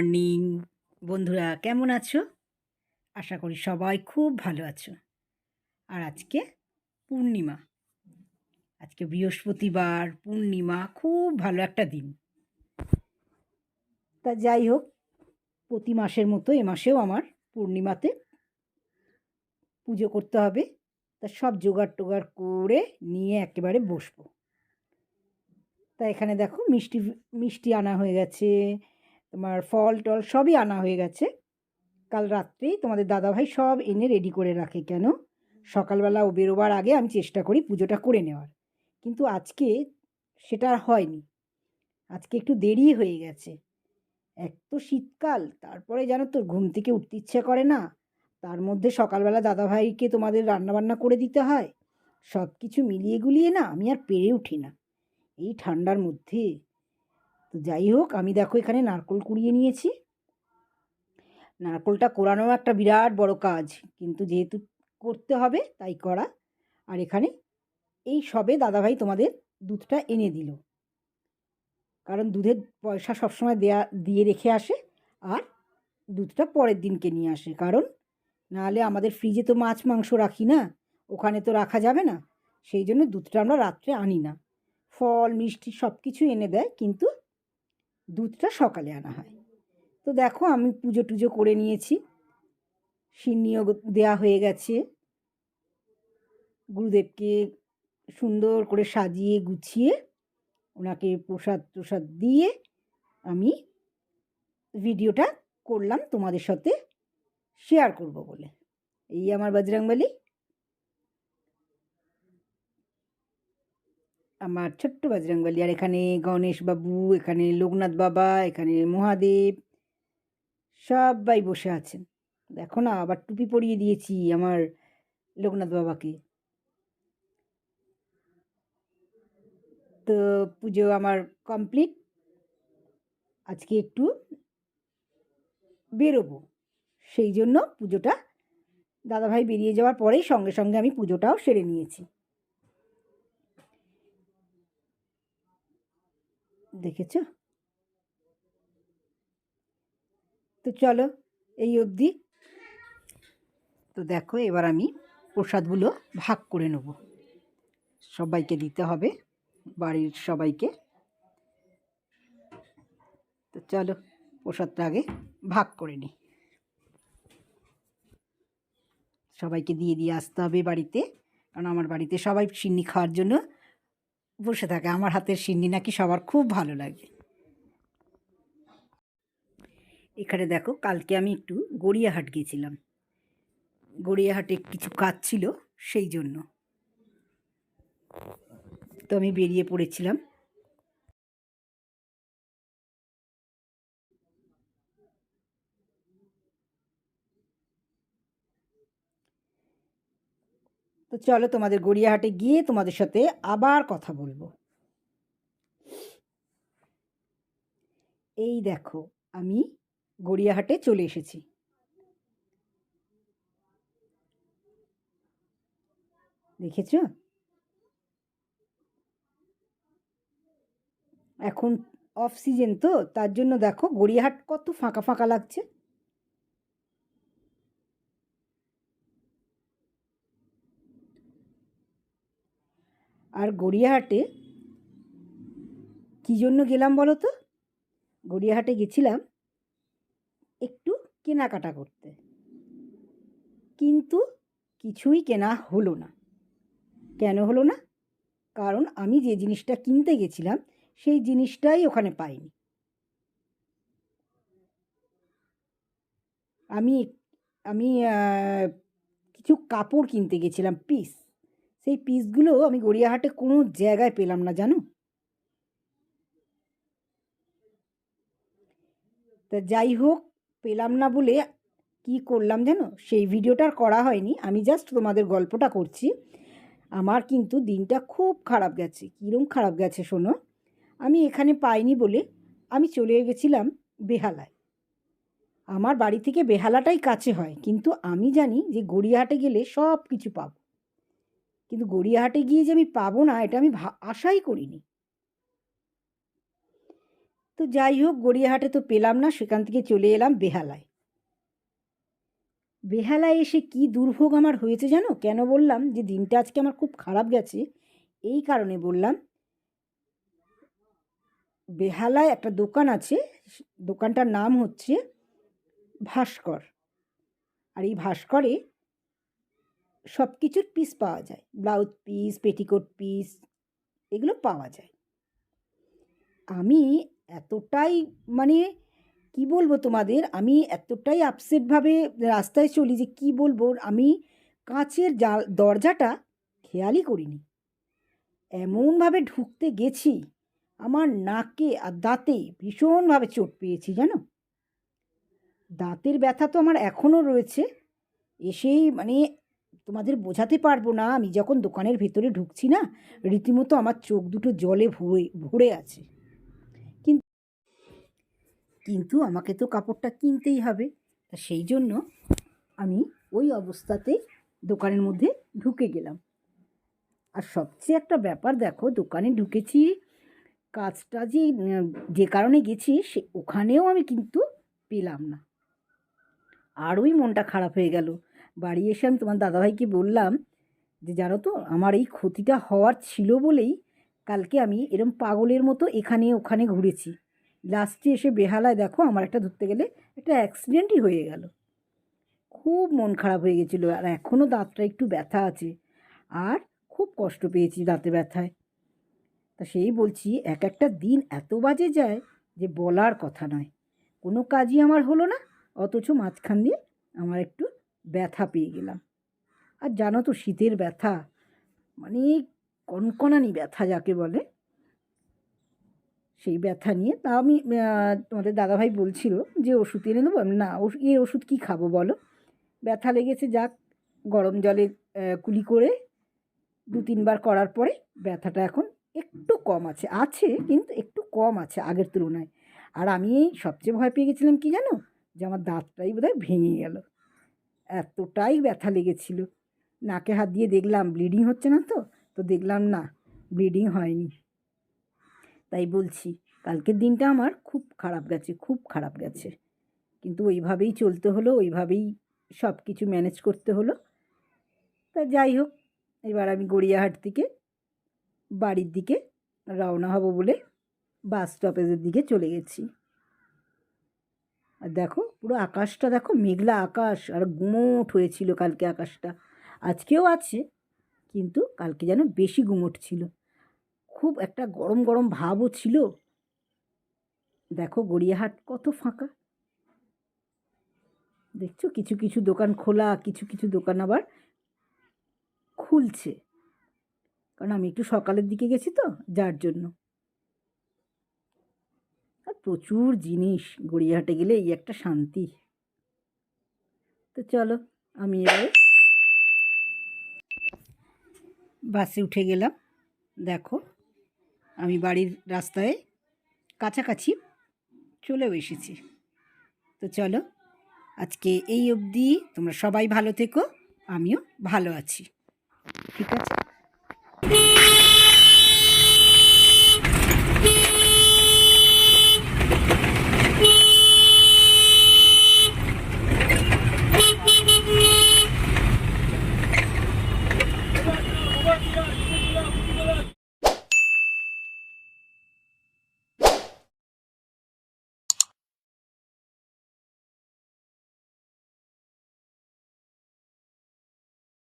Morning. বন্ধুরা, কেমন আছো? আশা করি সবাই খুব ভালো আছো। আর আজকে পূর্ণিমা। আজকে বৃহস্পতিবার, পূর্ণিমা, খুব ভালো একটা দিন। তা যাই হোক, প্রতি মাসের মতো এ মাসেও আমার পূর্ণিমাতে পুজো করতে হবে। তা সব জোগাড় টোগাড় করে নিয়ে একেবারে বসবো। তা এখানে দেখো, মিষ্টি মিষ্টি আনা হয়ে গেছে। তোমার ফল টল সবই আনা হয়ে গেছে। কাল রাত্রেই তোমাদের দাদাভাই সব এনে রেডি করে রাখে কেন? সকালবেলা ও বেরোবার আগে আমি চেষ্টা করি পুজোটা করে নেওয়ার। কিন্তু আজকে সেটা আর হয়নি। আজকে একটু দেরি হয়ে গেছে। এক তো শীতকাল, তারপরে জানো তো ঘুম থেকে উঠতে ইচ্ছে করে না। তার মধ্যে সকালবেলা দাদাভাইকে তোমাদের রান্নাবান্না করে দিতে হয়। সব কিছু মিলিয়ে গুলিয়ে না আমি আর পেরে উঠি না। এই ঠান্ডার মধ্যে তো যাই হোক, আমি দেখো এখানে নারকোল কুড়িয়ে নিয়েছি। নারকোলটা কোরানো একটা বিরাট বড় কাজ, কিন্তু যেহেতু করতে হবে তাই করা। আর এখানে এই সবে দাদাভাই তোমাদের দুধটা এনে দিল। কারণ দুধের পয়সা সবসময় দেয়া, দিয়ে রেখে আসে, আর দুধটা পরের দিনকে নিয়ে আসে। কারণ নাহলে আমাদের ফ্রিজে তো মাছ মাংস রাখি না, ওখানে তো রাখা যাবে না। সেই জন্য দুধটা আমরা রাত্রে আনি না। ফল, মিষ্টি সব কিছু এনে দেয়, কিন্তু দুধটা সকালে আনা হয়। তো দেখো আমি পুজো টুজো করে নিয়েছি। সিন্নিও দেয়া হয়ে গেছে। গুরুদেবকে সুন্দর করে সাজিয়ে গুছিয়ে ওনাকে প্রসাদ প্রসাদ দিয়ে আমি ভিডিওটা করলাম তোমাদের সাথে শেয়ার করব বলে। এই আমার বজরংবলী। আমার ছোট্ট বজরংবলী। আর এখানে গণেশ বাবু, এখানে লোকনাথ বাবা, এখানে মহাদেব, সবাই বসে আছেন। দেখো না, আবার টুপি পরিয়ে দিয়েছি আমার লোকনাথ বাবাকে। তো পুজো আমার কমপ্লিট। আজকে একটু বেরোবো। সেই জন্য পুজোটা দাদাভাই বেরিয়ে যাওয়ার পরেই সঙ্গে সঙ্গে আমি পুজোটাও সেরে নিয়েছি। দেখেছ? তো চলো, এই অবধি। তো দেখো, এবার আমি প্রসাদগুলো ভাগ করে নেব। সবাইকে দিতে হবে, বাড়ির সবাইকে। তো চলো, প্রসাদটা আগে ভাগ করে নিই। সবাইকে দিয়ে দিয়ে আসতে হবে বাড়িতে, কারণ আমার বাড়িতে সবাই চিনি খাওয়ার জন্য বসে থাকে। আমার হাতের সিন্নি নাকি সবার খুব ভালো লাগে। এখানে দেখো, কালকে আমি একটু গড়িয়াহাট গিয়েছিলাম। গড়িয়াহাটে কিছু কাজ ছিল, সেই জন্য। তো আমি বেরিয়ে পড়েছিলাম। তো চলো তোমাদের গড়িয়াহাটে গিয়ে তোমাদের সাথে আবার কথা বলব। এই দেখো, আমি গড়িয়াহাটে চলে এসেছি। দেখেছ? এখন অফ সিজন তো, তার জন্য দেখো গড়িয়াহাট কত ফাঁকা ফাঁকা লাগছে। আর গড়িয়াহাটে কী জন্য গেলাম বলো তো? গড়িয়াহাটে গেছিলাম একটু কেনাকাটা করতে। কিন্তু কিছুই কেনা হলো না। কেন হলো না? কারণ আমি যে জিনিসটা কিনতে গেছিলাম সেই জিনিসটাই ওখানে পাইনি। আমি আমি কিছু কাপড় কিনতে গেছিলাম পিস সেই পিসগুলো আমি গড়িয়াহাটে কোনো জায়গায় পেলাম না, জানো? তা যাই হোক, পেলাম না বলে কি করলাম জানো? সেই ভিডিওটা করা হয়নি, আমি জাস্ট তোমাদের গল্পটা করছি। আমার কিন্তু দিনটা খুব খারাপ গেছে, কীরম খারাপ গেছে শোনো? আমি এখানে পাইনি বলে আমি চলে গেছিলাম বেহালায়। আমার বাড়ি থেকে বেহালাটাই কাছে হয়, কিন্তু আমি জানি যে গড়িয়াহাটে গেলে সব কিছু পাবো। কিন্তু গড়িয়াহাটে গিয়ে যে আমি পাবো না, এটা আমি আশাই করিনি। তো যাই হোক, গড়িয়াহাটে তো পেলাম না, সেখান থেকে চলে এলাম বেহালায়। বেহালায় এসে কি দুর্ভোগ আমার হয়েছে জানো? কেন বললাম যে দিনটা আজকে আমার খুব খারাপ গেছে, এই কারণে বললাম, বেহালায় একটা দোকান আছে, দোকানটার নাম হচ্ছে ভাস্কর। আর এই ভাস্করে সব কিছুর পিস পাওয়া যায়। ব্লাউজ পিস পেটিকোট পিস এগুলো পাওয়া যায়। আমি এতটাই মানে কি বলব তোমাদের? আমি এতটাই আপসেটভাবে রাস্তায় চলি যে কি বলব? আমি কাঁচের দরজাটা খেয়ালই করিনি। এমনভাবে ঢুকতে গেছি, আমার নাকে আর দাঁতে ভীষণভাবে চোট পেয়েছি, জানো? দাঁতের ব্যথা তো আমার এখনও রয়েছে। এসেই মানে তোমাদের বোঝাতে পারব না। আমি যখন দোকানের ভেতরে ঢুকছি না, রীতিমতো আমার চোখ দুটো জলে ভরে ভরে আছে। কিন্তু কিন্তু আমাকে তো কাপড়টা কিনতেই হবে। তা সেই জন্য আমি ওই অবস্থাতেই দোকানের মধ্যে ঢুকে গেলাম। আর সবচেয়ে একটা ব্যাপার দেখো, দোকানে ঢুকেছি, কাজটা যে যে কারণে গেছি, সে ওখানেও আমি কিন্তু পেলাম না। আরোই মনটা খারাপ হয়ে গেল। বাড়ি এসে আমি তোমার দাদাভাইকে বললাম যে, জানো তো, আমার এই ক্ষতিটা হওয়ার ছিল বলেই কালকে আমি এরম পাগলের মতো এখানে ওখানে ঘুরেছি। লাস্টে এসে বেহালায় দেখো, আমার একটা ধরতে গেলে একটা অ্যাক্সিডেন্টই হয়ে গেল। খুব মন খারাপ হয়ে গেছিল আর এখনও দাঁতটা একটু ব্যথা আছে। আর খুব কষ্ট পেয়েছি দাঁতে ব্যথায়। তা সেই বলছি, এক একটা দিন এত বাজে যায় যে বলার কথা নয়। কোনো কাজই আমার হলো না, অথচ মাঝখান দিয়ে আমার একটু ব্যথা পেয়ে গেলাম। আর জানো তো শীতের ব্যথা মানে কনকনানি ব্যথা যাকে বলে, সেই ব্যথা নিয়ে। তা আমি তোমাদের দাদাভাই বলছিল যে ওষুধ এনে দেবো। না এর ওষুধ কী খাব বলো? ব্যথা লেগেছে, যাক, গরম জলে কুলি করে দু তিনবার করার পরে ব্যথাটা এখন একটু কম আছে। আছে, কিন্তু একটু কম আছে আগের তুলনায়। আর আমি সবচেয়ে ভয় পেয়ে গেছিলাম কি জানো? যে আমার দাঁতটাই বোধহয় ভেঙে গেল। এতটাই ব্যথা লেগেছিল। নাকে হাত দিয়ে দেখলাম ব্লিডিং হচ্ছে না তো তো দেখলাম না ব্লিডিং হয়নি। তাই বলছি, কালকের দিনটা আমার খুব খারাপ গেছে, খুব খারাপ গেছে। কিন্তু ওইভাবেই চলতে হলো, ওইভাবেই সব কিছু ম্যানেজ করতে হলো। তা যাই হোক, এবার আমি গড়িয়াহাট থেকে বাড়ির দিকে রওনা হব বলে বাস স্টপেজের দিকে চলে গেছি। আর দেখো, পুরো আকাশটা দেখো, মেঘলা আকাশ, আর গুমোট হয়েছিল কালকে আকাশটা। আজকেও আছে, কিন্তু কালকে যেন বেশি গুমোট ছিল। খুব একটা গরম গরম ভাবও ছিল। দেখো গড়িয়াহাট কত ফাঁকা। দেখছ, কিছু কিছু দোকান খোলা, কিছু কিছু দোকান আবার খুলছে। কারণ আমি একটু সকালের দিকে গেছি তো, যার জন্য। প্রচুর জিনিস গড়িয়াহাটে গেলে এই একটা শান্তি। তো চলো, আমি এবারে বাসে উঠে গেলাম। দেখো, আমি বাড়ির রাস্তায় কাছাকাছি চলেও এসেছি। তো চলো, আজকে এই অবধি তোমরা সবাই ভালো থেকো, আমিও ভালো আছি। ঠিক আছে?